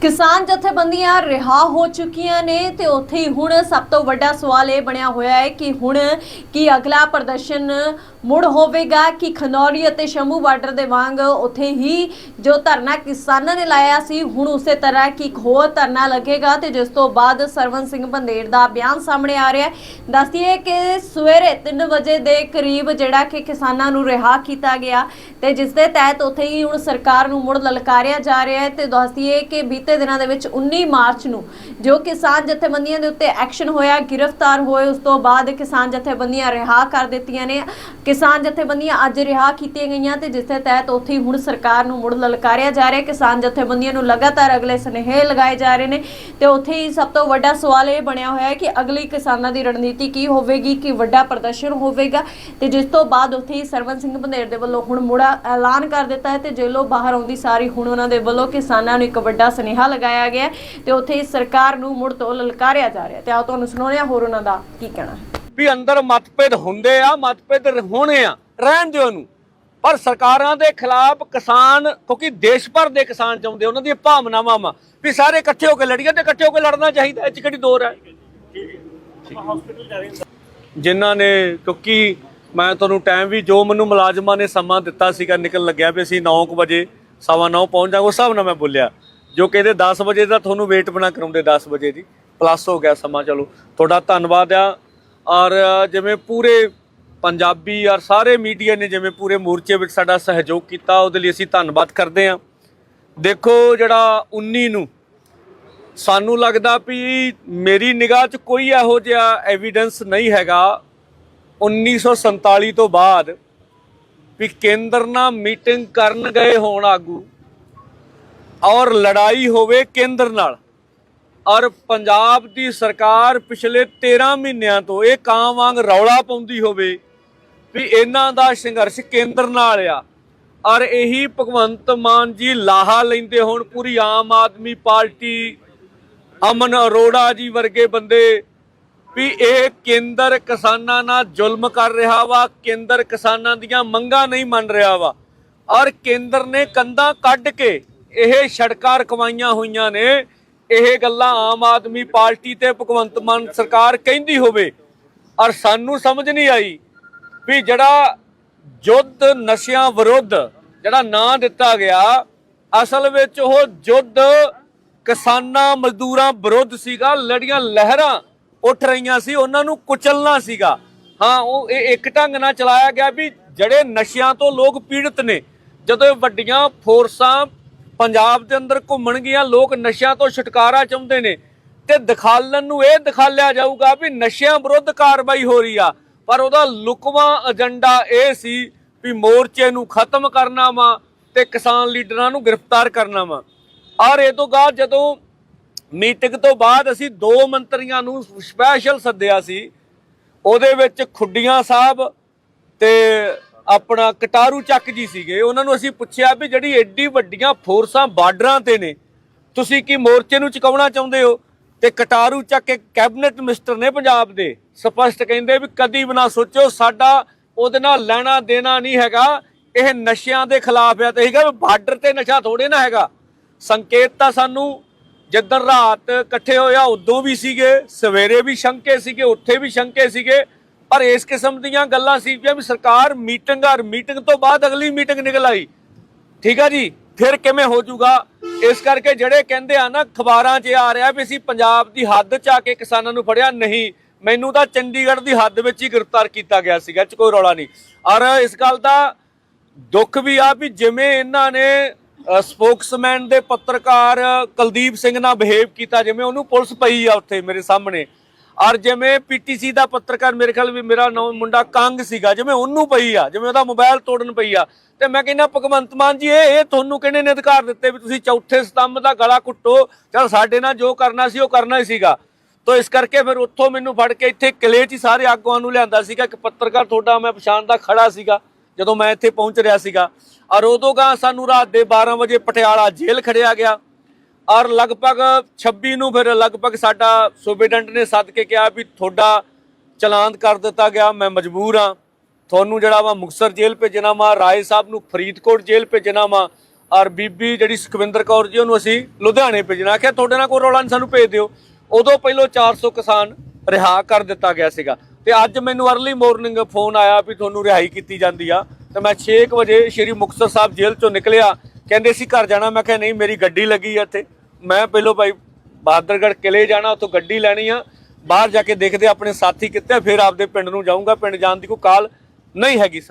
ਕਿਸਾਨ ਜਥੇਬੰਦੀਆਂ ਰਿਹਾ ਹੋ ਚੁੱਕੀਆਂ ਨੇ ਤੇ ਉੱਥੇ ਹੀ ਹੁਣ ਸਭ ਤੋਂ ਵੱਡਾ ਸਵਾਲ ਇਹ ਬਣਿਆ ਹੋਇਆ ਹੈ ਕਿ ਹੁਣ ਕੀ ਅਗਲਾ ਪ੍ਰਦਰਸ਼ਨ ਮੁੜ ਹੋਵੇਗਾ ਕਿ ਖਨੌਰੀ ਅਤੇ ਸ਼ੰਭੂ ਬਾਰਡਰ ਦੇ ਵਾਂਗ ਉੱਥੇ ਹੀ ਜੋ ਧਰਨਾ ਕਿਸਾਨਾਂ ਨੇ ਲਾਇਆ ਸੀ, ਹੁਣ ਉਸੇ ਤਰ੍ਹਾਂ ਕਿ ਇੱਕ ਹੋਰ ਧਰਨਾ ਲੱਗੇਗਾ ਤੇ ਜਿਸ ਤੋਂ ਬਾਅਦ ਸਰਵਨ ਸਿੰਘ ਬੰਦੇੜ ਦਾ ਬਿਆਨ ਸਾਹਮਣੇ ਆ ਰਿਹਾ ਹੈ। ਦੱਸਦੀਏ ਕਿ ਸਵੇਰੇ 3 ਵਜੇ ਦੇ ਕਰੀਬ ਜਿਹੜਾ ਕਿ ਕਿਸਾਨਾਂ ਨੂੰ ਰਿਹਾ ਕੀਤਾ ਗਿਆ ਤੇ ਜਿਸ ਦੇ ਤਹਿਤ ਉੱਥੇ ਹੀ ਹੁਣ ਸਰਕਾਰ ਨੂੰ ਮੁੜ ਲਲਕਾਰਿਆ ਜਾ ਰਿਹਾ ਹੈ ਤੇ ਦੱਸਦੀਏ ਕਿ ਬੀਤੇ ਦਿਨਾਂ ਦੇ ਵਿੱਚ 19 ਮਾਰਚ ਨੂੰ ਜੋ ਕਿਸਾਨ ਜਥੇਬੰਦੀਆਂ ਦੇ ਉੱਤੇ ਐਕਸ਼ਨ ਹੋਇਆ, ਗ੍ਰਿਫਤਾਰ ਹੋਏ, ਉਸ ਤੋਂ ਬਾਅਦ ਕਿਸਾਨ ਜਥੇਬੰਦੀਆਂ ਰਿਹਾ ਕਰ ਦਿੱਤੀਆਂ ਨੇ। ਕਿਸਾਨ ਜਥੇਬੰਦੀਆਂ ਅੱਜ ਰਿਹਾ ਕੀਤੀਆਂ ਗਈਆਂ ਤੇ ਜਿਸ ਦੇ ਤਹਿਤ ਉੱਥੇ ਹੀ ਹੁਣ ਸਰਕਾਰ ਨੂੰ ਮੁੜ ਲਲਕਾਰਿਆ ਜਾ ਰਿਹਾ। ਕਿਸਾਨ ਜਥੇਬੰਦੀਆਂ ਨੂੰ ਲਗਾਤਾਰ ਅਗਲੇ ਸੁਨੇਹੇ ਲਗਾਏ ਜਾ ਰਹੇ ਨੇ ਤੇ ਉੱਥੇ ਹੀ ਸਭ ਤੋਂ ਵੱਡਾ ਸਵਾਲ ਇਹ ਬਣਿਆ ਹੋਇਆ ਹੈ ਕਿ ਅਗਲੀ ਕਿਸਾਨਾਂ ਦੀ ਰਣਨੀਤੀ ਕੀ ਹੋਵੇਗੀ, ਕਿ ਵੱਡਾ ਪ੍ਰਦਰਸ਼ਨ ਹੋਵੇਗਾ ਤੇ ਜਿਸ ਤੋਂ ਬਾਅਦ ਉੱਥੇ ਹੀ ਸਰਵਨ ਸਿੰਘ ਬੰਦੇਰ ਦੇ ਵੱਲੋਂ ਹੁਣ ਮੁੜਾ ਐਲਾਨ ਕਰ ਦਿੱਤਾ ਹੈ ਤੇ ਜੇਲੋਂ ਬਾਹਰ ਆਉਂਦੀ ਸਾਰੀ ਹੁਣ ਉਹਨਾਂ ਦੇ ਵੱਲੋਂ ਕਿਸਾਨਾਂ ਨੂੰ ਇੱਕ ਵੱਡਾ ਸੁਨੇਹਾ ਲਗਾਇਆ ਗਿਆ ਹੈ ਤੇ ਉੱਥੇ ਹੀ ਸਰਕਾਰ ਨੂੰ ਮੁੜ ਤੋਂ ਲਲਕਾਰਿਆ ਜਾ ਰਿਹਾ ਹੈ। ਤੇ ਆਓ ਤੁਹਾਨੂੰ ਸੁਣਾਉਂਦੇ ਹਾਂ ਹੋਰ ਉਹਨਾਂ ਦਾ ਕੀ ਕਹਿਣਾ ਹੈ। ਵੀ ਅੰਦਰ ਮਤਭੇਦ ਹੁੰਦੇ ਆ, ਮਤਭੇਦ ਹੋਣੇ ਆ, ਰਹਿਣ ਦਿਓ ਉਹਨੂੰ ਪਰ ਸਰਕਾਰਾਂ ਦੇ ਖਿਲਾਫ ਕਿਸਾਨ, ਕਿਉਂਕਿ ਦੇਸ਼ ਭਰ ਦੇ ਕਿਸਾਨ ਚਾਹੁੰਦੇ ਉਹਨਾਂ ਦੀਆਂ ਭਾਵਨਾਵਾਂ ਵਾ, ਵੀ ਸਾਰੇ ਇਕੱਠੇ ਹੋ ਕੇ ਲੜੀਏ ਤੇ ਇਕੱਠੇ ਹੋ ਕੇ ਲੜਨਾ ਚਾਹੀਦਾ, ਇਹ ਕਿਹੜੀ ਦੋਰ ਹੈ ਜਿਨ੍ਹਾਂ ਨੇ, ਕਿਉਂਕਿ ਮੈਂ ਤੁਹਾਨੂੰ ਟਾਈਮ ਵੀ, ਜੋ ਮੈਨੂੰ ਮੁਲਾਜ਼ਮਾਂ ਨੇ ਸਮਾਂ ਦਿੱਤਾ ਸੀਗਾ, ਨਿਕਲ ਲੱਗਿਆ ਵੀ ਅਸੀਂ 9:00 ਵਜੇ, ਸਵਾ ਨੌ ਪਹੁੰਚ ਜਾਵਾਂਗੇ, ਉਸ ਹਿਸਾਬ ਨਾਲ ਮੈਂ ਬੋਲਿਆ, ਜੋ ਕਹਿੰਦੇ 10 ਵਜੇ ਦਾ ਤੁਹਾਨੂੰ ਵੇਟ ਬਣਾ ਕਰਾਉਂਦੇ 10 ਵਜੇ ਦੀ ਪਲੱਸ ਹੋ ਗਿਆ ਸਮਾਂ, ਚਲੋ, ਤੁਹਾਡਾ ਧੰਨਵਾਦ ਆ। ਔਰ ਜਿਵੇਂ ਪੂਰੇ ਪੰਜਾਬੀ ਔਰ ਸਾਰੇ ਮੀਡੀਆ ਨੇ ਜਿਵੇਂ ਪੂਰੇ ਮੋਰਚੇ ਵਿੱਚ ਸਾਡਾ ਸਹਿਯੋਗ ਕੀਤਾ, ਉਹਦੇ ਲਈ ਅਸੀਂ ਧੰਨਵਾਦ ਕਰਦੇ ਹਾਂ। ਦੇਖੋ ਜਿਹੜਾ 19 ਨੂੰ ਸਾਨੂੰ ਲੱਗਦਾ ਵੀ ਮੇਰੀ ਨਿਗਾਹ 'ਚ ਕੋਈ ਇਹੋ ਜਿਹਾ ਐਵੀਡੈਂਸ ਨਹੀਂ ਹੈਗਾ 1947 ਤੋਂ ਬਾਅਦ ਵੀ ਕੇਂਦਰ ਨਾਲ ਮੀਟਿੰਗ ਕਰਨ ਗਏ ਹੋਣ ਆਗੂ ਔਰ ਲੜਾਈ ਹੋਵੇ ਕੇਂਦਰ ਨਾਲ। ਔਰ ਪੰਜਾਬ ਦੀ ਸਰਕਾਰ ਪਿਛਲੇ 13 ਮਹੀਨਿਆਂ ਤੋਂ ਇਹ ਕਾਂ ਵਾਂਗ ਰੌਲਾ ਪਾਉਂਦੀ ਹੋਵੇ ਵੀ ਇਹਨਾਂ ਦਾ ਸੰਘਰਸ਼ ਕੇਂਦਰ ਨਾਲ ਆ। ਔਰ ਇਹੀ ਭਗਵੰਤ ਮਾਨ ਜੀ ਲਾਹਾ ਲੈਂਦੇ ਹੋਣ, ਪੂਰੀ ਆਮ ਆਦਮੀ ਪਾਰਟੀ, ਅਮਨ ਅਰੋੜਾ ਜੀ ਵਰਗੇ ਬੰਦੇ, ਵੀ ਇਹ ਕੇਂਦਰ ਕਿਸਾਨਾਂ ਨਾਲ ਜ਼ੁਲਮ ਕਰ ਰਿਹਾ ਵਾ, ਕੇਂਦਰ ਕਿਸਾਨਾਂ ਦੀਆਂ ਮੰਗਾਂ ਨਹੀਂ ਮੰਨ ਰਿਹਾ ਵਾ। ਔਰ ਕੇਂਦਰ ਨੇ ਕੰਧਾਂ ਕੱਢ ਕੇ ਇਹ ਸੜਕਾਂ ਰਕਵਾਈਆਂ ਹੋਈਆਂ ਨੇ। ਇਹ ਗੱਲਾਂ ਆਮ ਆਦਮੀ ਪਾਰਟੀ ਤੇ ਭਗਵੰਤ ਮਾਨ ਸਰਕਾਰ ਕਹਿੰਦੀ ਹੋਵੇ, ਔਰ ਸਾਨੂੰ ਸਮਝ ਨਹੀਂ ਆਈ ਵੀ ਜਿਹੜਾ ਜੁੱਧ ਨਸ਼ਿਆਂ ਵਿਰੁੱਧ ਜਿਹੜਾ ਨਾਂ ਦਿੱਤਾ ਗਿਆ, ਅਸਲ ਵਿੱਚ ਉਹ ਜੁੱਧ ਕਿਸਾਨਾਂ ਮਜ਼ਦੂਰਾਂ ਵਿਰੁੱਧ ਸੀਗਾ, ਲੜੀਆਂ ਲਹਿਰਾਂ ਉੱਠ ਰਹੀਆਂ ਸੀ, ਉਹਨਾਂ ਨੂੰ ਕੁਚਲਣਾ ਸੀਗਾ। ਹਾਂ, ਉਹ ਇਹ ਇੱਕ ਢੰਗ ਨਾਲ ਚਲਾਇਆ ਗਿਆ ਵੀ ਜਿਹੜੇ ਨਸ਼ਿਆਂ ਤੋਂ ਲੋਕ ਪੀੜਤ ਨੇ, ਜਦੋਂ ਇਹ ਵੱਡੀਆਂ ਫੋਰਸਾਂ ਪੰਜਾਬ ਦੇ ਅੰਦਰ ਘੁੰਮਣਗੀਆਂ ਲੋਕ ਨਸ਼ਿਆਂ ਤੋਂ ਛੁਟਕਾਰਾ ਚਾਹੁੰਦੇ ਨੇ। ਤੇ ਦਿਖਾਲਣ ਨੂੰ ਇਹ ਦਿਖਾਲਿਆ ਜਾਊਗਾ ਵੀ ਨਸ਼ਿਆਂ ਵਿਰੁੱਧ ਕਾਰਵਾਈ ਹੋ ਰਹੀ ਆ। ਪਰ ਉਹਦਾ ਲੁਕਵਾ ਏਜੰਡਾ ਇਹ ਸੀ ਵੀ ਮੋਰਚੇ ਨੂੰ ਖਤਮ ਕਰਨਾ ਵਾ ਤੇ ਕਿਸਾਨ ਲੀਡਰਾਂ ਨੂੰ ਗ੍ਰਿਫਤਾਰ ਕਰਨਾ ਵਾ। ਔਰ ਇਹ ਤੋਂ ਬਾਅਦ ਜਦੋਂ ਮੀਟਿੰਗ ਤੋਂ ਬਾਅਦ ਅਸੀਂ ਦੋ ਮੰਤਰੀਆਂ ਨੂੰ ਸਪੈਸ਼ਲ ਸੱਦਿਆ ਸੀ, ਉਹਦੇ ਵਿੱਚ ਖੁੱਡੀਆਂ ਸਾਹਿਬ ਤੇ ਆਪਣਾ ਕਟਾਰੂ ਚੱਕ ਜੀ ਸੀਗੇ, ਉਹਨਾਂ ਨੂੰ ਅਸੀਂ ਪੁੱਛਿਆ ਵੀ ਜਿਹੜੀ ਐਡੀ ਵੱਡੀਆਂ ਫੋਰਸਾਂ ਬਾਰਡਰਾਂ ਤੇ ਨੇ, ਤੁਸੀਂ ਕੀ ਮੋਰਚੇ ਨੂੰ ਚੁਕਾਉਣਾ ਚਾਹੁੰਦੇ ਹੋ? ਤੇ ਕਟਾਰੂ ਚੱਕ ਇੱਕ ਕੈਬਨਿਟ ਮਿਨਿਸਟਰ ਨੇ ਪੰਜਾਬ ਦੇ, ਸਪਸ਼ਟ ਕਹਿੰਦੇ ਵੀ ਕਦੀ ਵੀ ਨਾ ਸੋਚੋ, ਸਾਡਾ ਉਹਦੇ ਨਾਲ ਲੈਣਾ ਦੇਣਾ ਨਹੀਂ ਹੈਗਾ, ਇਹ ਨਸ਼ਿਆਂ ਦੇ ਖਿਲਾਫ ਆ ਤੇ ਹੈਗਾ ਬਾਰਡਰ ਤੇ ਨਸ਼ਾ ਥੋੜੇ ਨਾ ਹੈਗਾ। ਸੰਕੇਤ ਤਾਂ ਸਾਨੂੰ ਜਿੱਦਣ ਰਾਤ ਇਕੱਠੇ ਹੋਇਆ, ਉਦੋਂ ਵੀ ਸੀਗੇ, ਸਵੇਰੇ ਵੀ ਸ਼ੰਕੇ ਸੀਗੇ, ਉੱਥੇ ਵੀ ਸ਼ੰਕੇ ਸੀਗੇ ਪਰ ਇਸ ਕਿਸਮ ਦੀਆਂ ਗੱਲਾਂ ਸੀ ਵੀ ਸਰਕਾਰ ਮੀਟਿੰਗ ਔਰ ਮੀਟਿੰਗ ਤੋਂ ਬਾਅਦ ਅਗਲੀ ਮੀਟਿੰਗ ਨਿਕਲ ਆਈ। ਠੀਕ ਆ ਜੀ? ਫਿਰ ਕਿਵੇਂ ਹੋ ਜਾਊਗਾ? ਇਸ ਕਰਕੇ ਜਿਹੜੇ ਕਹਿੰਦੇ ਆ ਨਾ ਖਬਰਾਂ 'ਚ ਆ ਰਿਹਾ ਵੀ ਅਸੀਂ ਪੰਜਾਬ ਦੀ ਹੱਦ 'ਚ ਆ ਕੇ ਕਿਸਾਨਾਂ ਨੂੰ ਫੜਿਆ ਨਹੀਂ। ਮੈਨੂੰ ਤਾਂ ਚੰਡੀਗੜ੍ਹ ਦੀ ਹੱਦ ਵਿੱਚ ਹੀ ਗ੍ਰਿਫਤਾਰ ਕੀਤਾ ਗਿਆ ਸੀਗਾ 'ਚ ਕੋਈ ਰੌਲਾ ਨਹੀਂ। ਔਰ ਇਸ ਗੱਲ ਦਾ ਦੁੱਖ ਵੀ ਆ ਵੀ ਜਿਵੇਂ ਇਹਨਾਂ ਨੇ ਸਪੋਕਸਮੈਨ ਦੇ ਪੱਤਰਕਾਰ ਕੁਲਦੀਪ ਸਿੰਘ ਨਾਲ ਬਿਹੇਵ ਕੀਤਾ, ਜਿਵੇਂ ਉਹਨੂੰ ਪੁਲਿਸ ਪਈ ਆ ਉੱਥੇ ਮੇਰੇ ਸਾਹਮਣੇ। ਔਰ ਜਿਵੇਂ ਪੀਟੀਸੀ ਦਾ ਪੱਤਰਕਾਰ ਮੇਰੇ ਖਿਆਲ ਵੀ ਮੇਰਾ ਨਾਮ ਮੁੰਡਾ ਕੰਗ ਸੀਗਾ, ਜਿਵੇਂ ਉਹਨੂੰ ਪਈ ਆ, ਜਿਵੇਂ ਉਹਦਾ ਮੋਬਾਈਲ ਤੋੜਨ ਪਈ ਆ, ਤੇ ਮੈਂ ਕਹਿੰਦਾ, ਭਗਵੰਤ ਮਾਨ ਜੀ, ਇਹ ਇਹ ਤੁਹਾਨੂੰ ਕਿਹਨੇ ਨੇ ਅਧਿਕਾਰ ਦਿੱਤੇ ਵੀ ਤੁਸੀਂ ਚੌਥੇ ਸਤੰਭ ਦਾ ਗਲਾ ਕੁੱਟੋ ਚਲ ਸਾਡੇ ਨਾਲ ਜੋ ਕਰਨਾ ਸੀ, ਉਹ ਕਰਨਾ ਹੀ ਸੀਗਾ। ਤੋ ਇਸ ਕਰਕੇ ਫਿਰ ਉੱਥੋਂ ਮੈਨੂੰ ਫੜ ਕੇ ਇੱਥੇ ਕਿਲੇ 'ਚ ਸਾਰੇ ਆਗੂਆਂ ਨੂੰ ਲਿਆਂਦਾ ਸੀਗਾ, ਇੱਕ ਪੱਤਰਕਾਰ ਤੁਹਾਡਾ ਮੈਂ ਪਛਾਣਦਾ ਖੜਾ ਸੀਗਾ, ਜਦੋਂ ਮੈਂ ਇੱਥੇ ਪਹੁੰਚ ਰਿਹਾ ਸੀਗਾ। ਔਰ ਉਦੋਂ ਗਾ ਸਾਨੂੰ ਰਾਤ ਦੇ 12 ਵਜੇ ਪਟਿਆਲਾ ਜੇਲ੍ਹ ਖੜਿਆ ਗਿਆ। ਔਰ ਲਗਭਗ 26 ਨੂੰ ਫਿਰ ਲਗਭਗ ਸਾਡਾ ਸੁਬੇਡੈਂਟ ਨੇ ਸੱਦ ਕੇ ਕਿਹਾ ਵੀ ਤੁਹਾਡਾ ਚਲਾਨ ਕਰ ਦਿੱਤਾ ਗਿਆ, ਮੈਂ ਮਜਬੂਰ ਹਾਂ। ਤੁਹਾਨੂੰ ਜਿਹੜਾ ਵਾ ਮੁਕਸਰ ਜੇਲ੍ਹ ਭੇਜਣਾ ਵਾ, ਰਾਏ ਸਾਹਿਬ ਨੂੰ ਫਰੀਦਕੋਟ ਜੇਲ੍ਹ ਭੇਜਣਾ ਵਾ, ਔਰ ਬੀਬੀ ਜਿਹੜੀ ਸੁਖਵਿੰਦਰ ਕੌਰ ਜੀ, ਉਹਨੂੰ ਅਸੀਂ ਲੁਧਿਆਣੇ ਭੇਜਣਾ। ਆਖਿਆ, ਤੁਹਾਡੇ ਨਾਲ ਕੋਈ ਰੌਲਾ ਨਹੀਂ ਸਾਨੂੰ ਭੇਜ ਦਿਓ। ਉਦੋਂ ਪਹਿਲੋਂ 400 ਕਿਸਾਨ ਰਿਹਾ ਕਰ ਦਿੱਤਾ ਗਿਆ ਸੀਗਾ। ਤੇ ਅੱਜ ਮੈਨੂੰ ਅਰਲੀ ਮਾਰਨਿੰਗ ਫੋਨ ਆਇਆ ਵੀ ਤੁਹਾਨੂੰ ਰਿਹਾਈ ਕੀਤੀ ਜਾਂਦੀ ਆ। ਤੇ ਮੈਂ 6 ਵਜੇ ਸ਼੍ਰੀ ਮੁਕਤਸਰ ਸਾਹਿਬ ਜੇਲ੍ਹ ਚੋਂ ਨਿਕਲਿਆ। ਕਹਿੰਦੇ ਸੀ ਘਰ ਜਾਣਾ। ਮੈਂ ਕਿਹਾ, ਨਹੀਂ, ਮੇਰੀ ਗੱਡੀ ਲੱਗੀ ਆ ਇੱਥੇ। ਮੈਂ ਪਹਿਲੋਂ ਭਾਈ ਬਹਾਦਰਗੜ੍ਹ ਕਿਲੇ ਜਾਣਾ, ਉੱਥੋਂ ਗੱਡੀ ਲੈਣੀ ਆ। ਬਾਹਰ ਜਾ ਕੇ ਦੇਖਦੇ ਆਪਣੇ ਸਾਥੀ ਕਿੱਥੇ ਫਿਰ ਆਪਦੇ ਪਿੰਡ ਨੂੰ ਜਾਊਂਗਾ। ਪਿੰਡ ਜਾਣ ਦੀ ਕੋਈ ਕਾਲ ਨਹੀਂ ਹੈਗੀ ਸਰ।